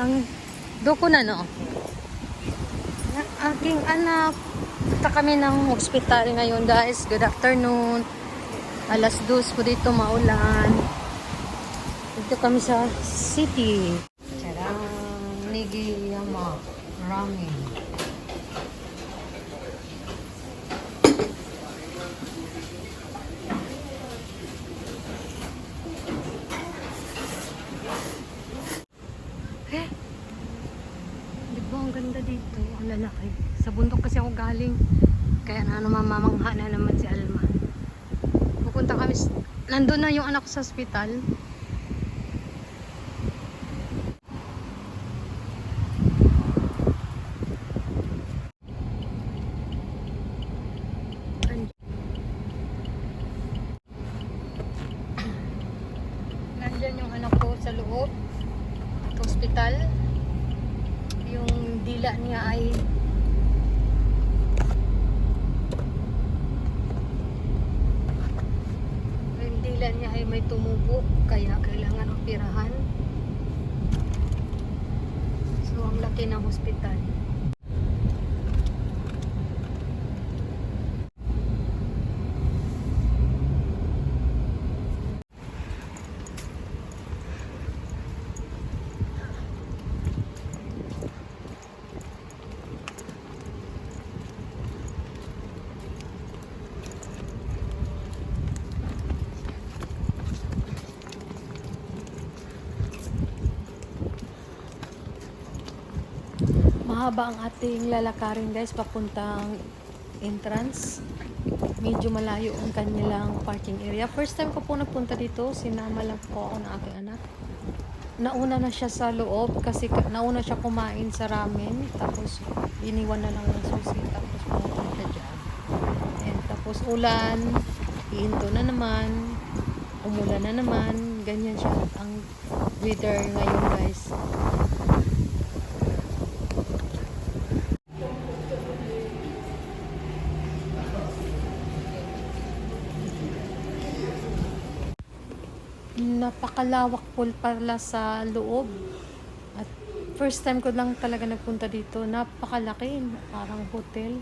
Ang doko na no. Ang aking anak. Punta kami ng hospital ngayon guys. Good afternoon. Alas dos po dito maulan. Dito kami sa city. Charang Nigiyama Ramen. Eh, di ba ang ganda dito? Ang lalaki. Sa bundok kasi ako galing. Kaya na namamamangha na naman si Alma. Pupunta kami, nandun na yung anak ko sa ospital. An- Nandyan yung anak ko sa loob sa ospital. Yung dila niya ay dila niya ay may tumubo kaya kailangan operahan. So ang laki ng hospital. Mahaba ang ating lalakarin guys papuntang entrance. Medyo malayo ang kanilang parking area. First time ko po nagpunta dito, sinama lang po ako ng aking anak. Nauna na siya sa loob kasi ka- nauna siya kumain sa ramen. Tapos iniwan na lang ng susi. Tapos pumunta siya dyan. And tapos ulan, iinto na naman, umulan na naman. Ganyan siya ang weather ngayon guys. Napakalawak po pala sa loob. At first time ko lang talaga nagpunta dito. Napakalaki. Parang hotel.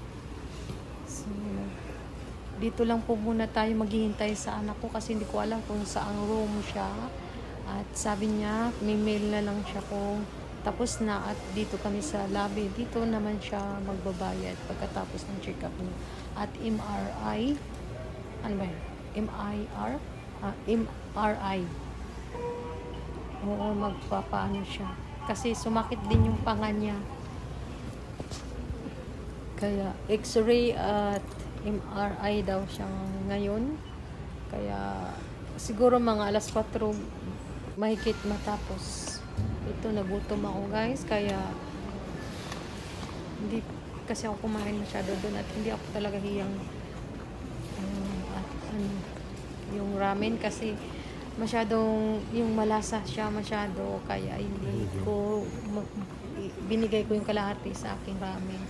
So, dito lang po muna tayo maghihintay sa anak ko kasi hindi ko alam kung saang room siya. At sabi niya, may mail na lang siya kung tapos na at dito kami sa lobby. Dito naman siya magbabayad pagkatapos ng check-up niya. At MRI, ano ba yun? MIR? Ah, MRI. Oo, magpapaano siya. Kasi sumakit din yung panga niya. Kaya x-ray at MRI daw siya ngayon. Kaya siguro mga alas 4 mahigit matapos. Ito nagutom ako guys. Kaya hindi kasi ako kumain masyado doon at hindi ako talaga hiyang um, at ano yung ramen kasi masyadong yung malasa siya masyado kaya hindi ko ma- binigay ko yung kalahati sa aking ramen.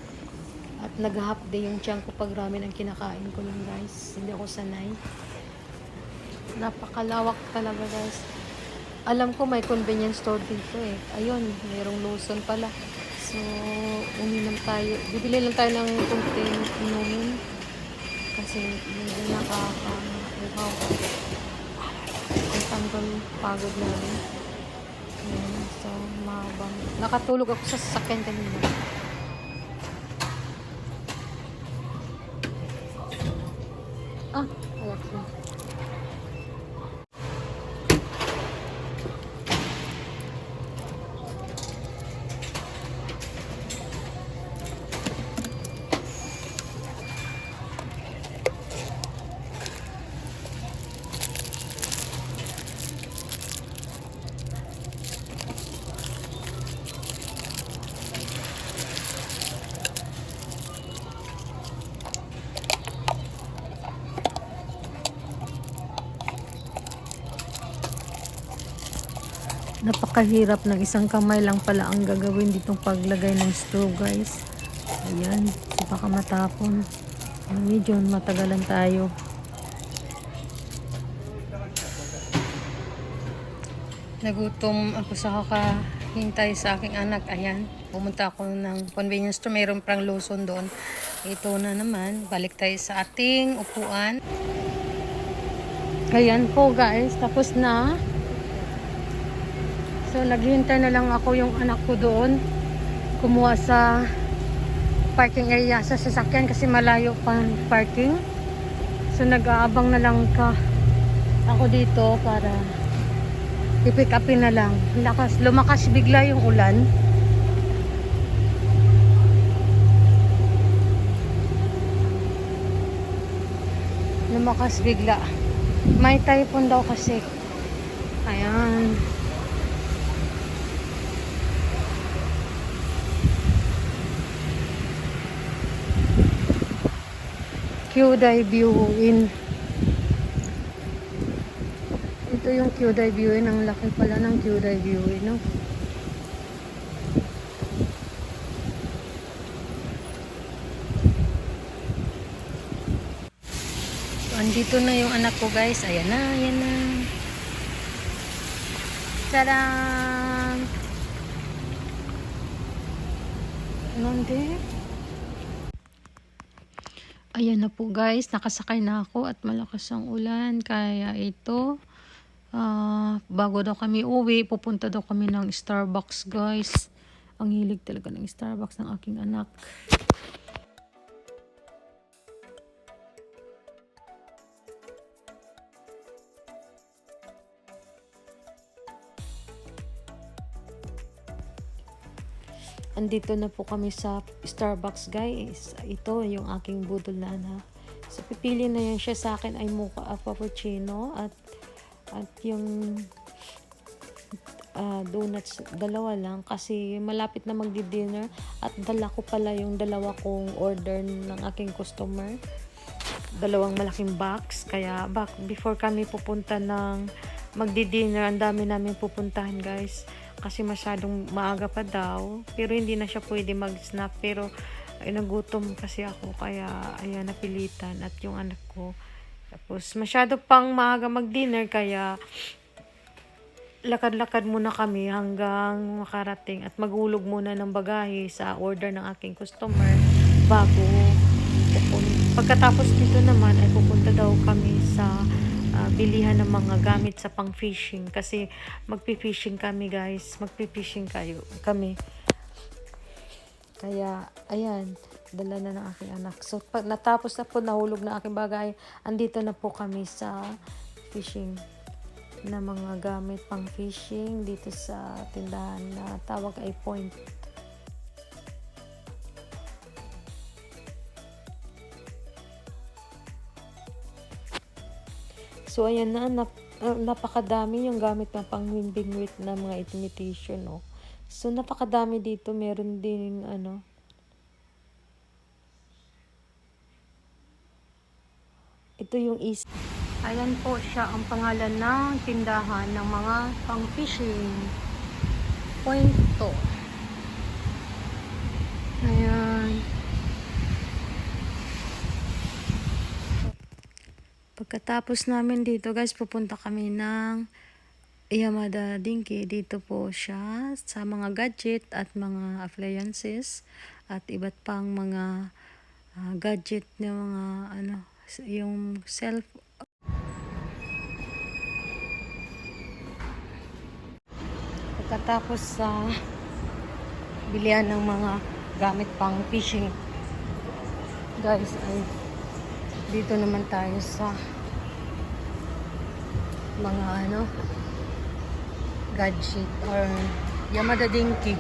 At nag-half day yung tiyan ko pag ramen ang kinakain ko yun guys. Hindi ako sanay. Napakalawak talaga guys. Alam ko may convenience store dito eh. Ayun mayroong Lawson pala. So uminom tayo. Bibili lang tayo ng kunting inumin. Kasi hindi nakaka-uhaw. Ang tanggal pagod namin. Ayan, so, mahabang. Nakatulog ako sa sasakyan kanina. Napakahirap ng isang kamay lang pala ang gagawin ditong paglagay ng stove guys. Ayan, so baka matapon. Medyo matagalan tayo. Nagutom ako sa kaka hintay sa aking anak. Ayan, pumunta ako ng convenience store. Mayroon pang Lawson doon. Ito na naman. Balik tayo sa ating upuan. Ayan po guys. Tapos na. So, naghihintay na lang ako yung anak ko doon. Kumuha sa parking area sa sasakyan kasi malayo pa ang parking. So, nag-aabang na lang ka ako dito para i-pick upin na lang. Lakas, lumakas bigla yung ulan. Lumakas bigla. May typhoon daw kasi. Ayan. Kyodai View in ito yung Kyodai View in ang laki pala ng Kyodai View in no? Andito na yung anak ko guys ayan na, ayan na Tadang! Nande? Ayan na po guys, nakasakay na ako at malakas ang ulan. Kaya ito, ah, bago daw kami uwi, pupunta daw kami ng Starbucks guys. Ang hilig talaga ng Starbucks ng aking anak. Andito na po kami sa Starbucks guys. Ito yung aking budol na anak. So pipili na yan siya sa akin ay mocha uh, cappuccino at at yung uh, donuts dalawa lang kasi malapit na magdi-dinner at dala ko pala yung dalawa kong order ng aking customer dalawang malaking box kaya back before kami pupunta ng magdi-dinner ang dami namin pupuntahan guys kasi masyadong maaga pa daw. Pero hindi na siya pwede mag-snack pero ay nagutom kasi ako. Kaya ayan napilitan at yung anak ko. Tapos masyado pang maaga mag-dinner. Kaya lakad-lakad muna kami hanggang makarating. At magulog muna ng bagahe sa order ng aking customer bago pupunta. Pagkatapos nito naman ay pupunta daw kami sa bilihan ng mga gamit sa pang-fishing kasi magpi-fishing kami guys, magpi-fishing kayo kami. Kaya ayan, dala na ng aking anak. So pag natapos na po nahulog na aking bagay, andito na po kami sa fishing na mga gamit pang fishing dito sa tindahan na tawag ay point. So ayan na, nap, uh, napakadami yung gamit ng pang bingwit na mga imitation, no. So napakadami dito, meron din ano Ito yung is Ayan po siya ang pangalan ng tindahan ng mga pang fishing. Point to. Ayan. Pagkatapos namin dito guys, pupunta kami ng Yamada Dinki. Dito po siya sa mga gadget at mga appliances at iba't pang mga ah, gadget na mga ano, yung self Pagkatapos sa bilihan ng mga gamit pang fishing guys ay dito naman tayo sa mga ano gadget or Yamada Dinki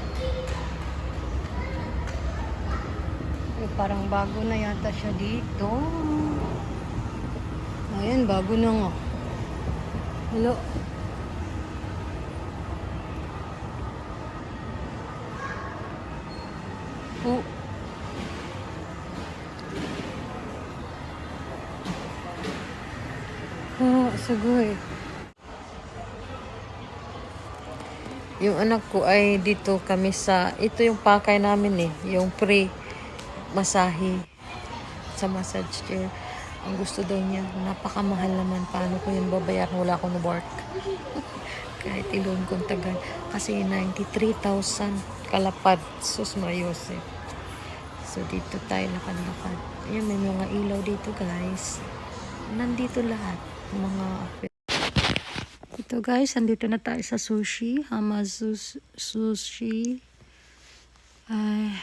eh, parang bago na yata siya dito. Ayan bago na nga. Hello? Po Ah, sugoy. Yung anak ko ay dito kami sa, ito yung pakay namin eh, yung pre masahe sa massage chair. Ang gusto daw niya, napakamahal naman. Paano ko yun babayaran? Wala akong work. Kahit iloon kong tagal. Kasi 93,000 kalapad. Sus Mariose. So, dito tayo lakad-lakad. Ayan, may mga ilaw dito, guys. Nandito lahat. Mga ito guys, andito na tayo sa sushi. Hamazu Sushi. Ay,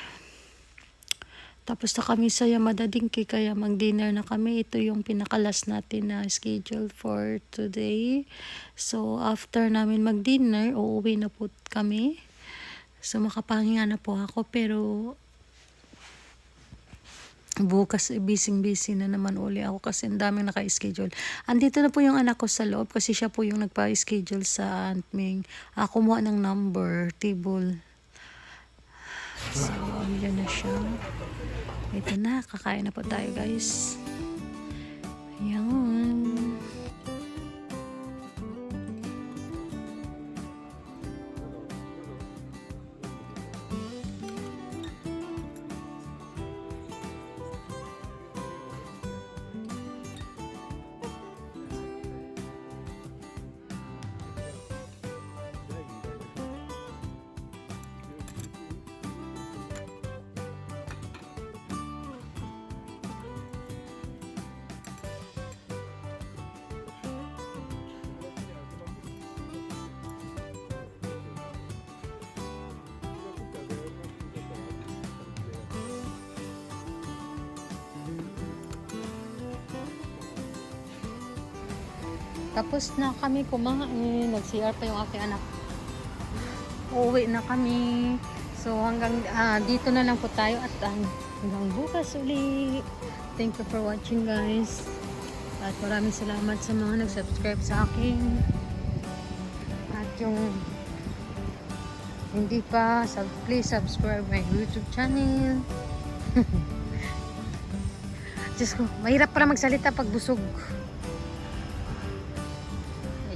tapos na kami sa Yamada Dinki, kaya mag-dinner na kami. Ito yung pinakalas natin na schedule for today. So, after namin mag-dinner, uuwi na po kami. So, makapahinga na po ako. Pero, bukas eh, busy-busy na naman uli ako kasi ang daming naka-schedule. Andito na po yung anak ko sa loob kasi siya po yung nagpa-schedule sa aming uh, kumuha ng number, table. So, andyan na siya. Ito na, kakain na po tayo guys. Ayan. Tapos na kami kumain. Nag-CR pa yung aking anak. Uuwi na kami. So hanggang ah, dito na lang po tayo at ah, hanggang bukas uli. Thank you for watching guys. At maraming salamat sa mga nag-subscribe sa akin. At yung hindi pa, sub, please subscribe my YouTube channel. Diyos ko, mahirap pala magsalita pag busog.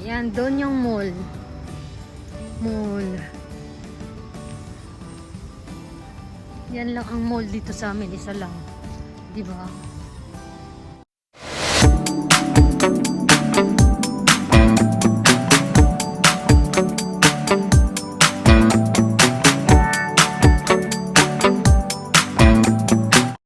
Ayan, doon yung mall. Mall. Yan lang ang mall dito sa amin, isa lang. Di ba?